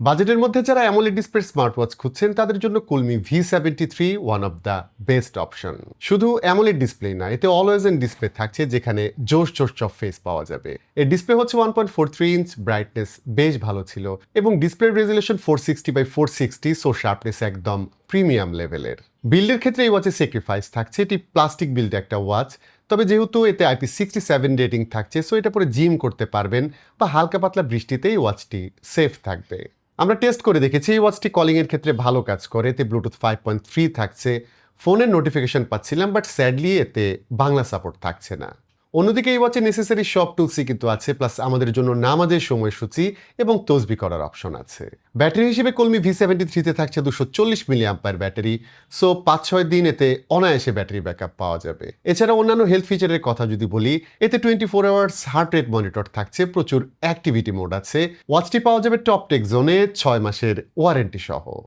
বাজেটের মধ্যে যারা অ্যামোলেড ডিসপ্লে স্মার্ট ওয়াচ খুঁজছেন, তাদের জন্য Colmi V seventy three one of the best option শুধু অ্যামোলেড ডিসপ্লে না, এতে অলওয়েজ এন ডিসপ্লে থাকছে, যেখানে জোশ জোশ চফ ফেস পাওয়া যাবে। এর ডিসপ্লে হচ্ছে one point four three inch brightness বেশ ভালো ছিল এবং display resolution four sixty by four sixty so sharpness একদম প্রিমিয়াম লেভেলের বিল্ডের ক্ষেত্রে এই ওয়াচে স্যাক্রিফাইস থাকছে, এটি প্লাস্টিক বিল্ড একটা ওয়াচ তবে যেহেতু এতে আইপি সিক্সটি সেভেন রেটিং থাকছে সো এটা পরে জিম করতে পারবেন বা হালকা পাতলা বৃষ্টিতে এই ওয়াচটি সেফ থাকবে। আমরা টেস্ট করে দেখেছি এই ওয়াচটি কলিংয়ের ক্ষেত্রে ভালো কাজ করে, এতে ব্লুটুথ ফাইভ পয়েন্ট থ্রি থাকছে ফোনের নোটিফিকেশন পাচ্ছিলাম বাট স্যাডলি এতে বাংলা সাপোর্ট থাকছে না। অন্যদিকে এই ওয়াচে নেসেসারি সব টুলসই কিন্তু আছে প্লাস আমাদের জন্য নামাজের সময়সূচি এবং তসবি করার অপশন আছে। ব্যাটারি হিসেবে কলমি ভি সেভেন্টি থ্রিতে থাকছে দুশো চল্লিশ মিলি আম্পায়ার ব্যাটারি সো পাঁচ ছয় দিন এতে অনায়াসে ব্যাটারি ব্যাকআপ পাওয়া যাবে। এছাড়া অন্যান্য হেলথ ফিচারের কথা যদি বলি, এতে twenty four hours heart rate monitor থাকছে, প্রচুর অ্যাক্টিভিটি মোড আছে। ওয়াচটি পাওয়া যাবে টপ টেক জোনে ছয় মাসের ওয়ারেন্টি সহ।